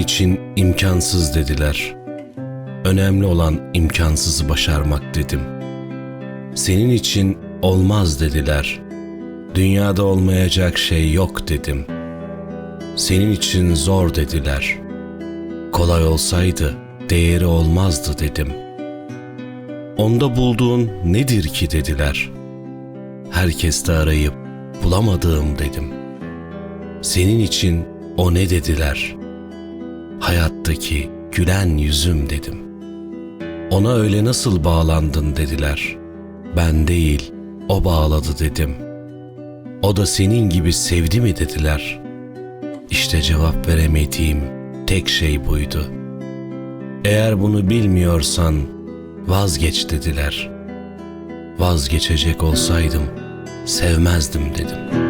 için imkansız dediler. Önemli olan imkansızı başarmak dedim. Senin için olmaz dediler. Dünyada olmayacak şey yok dedim. Senin için zor dediler. Kolay olsaydı değeri olmazdı dedim. Onda bulduğun nedir ki dediler. Herkeste arayıp bulamadığım dedim. Senin için o ne dediler. Hayattaki gülen yüzüm dedim. Ona öyle nasıl bağlandın dediler. Ben değil, o bağladı dedim. O da senin gibi sevdi mi dediler. İşte cevap veremediğim tek şey buydu. Eğer bunu bilmiyorsan vazgeç dediler. Vazgeçecek olsaydım sevmezdim dedim.''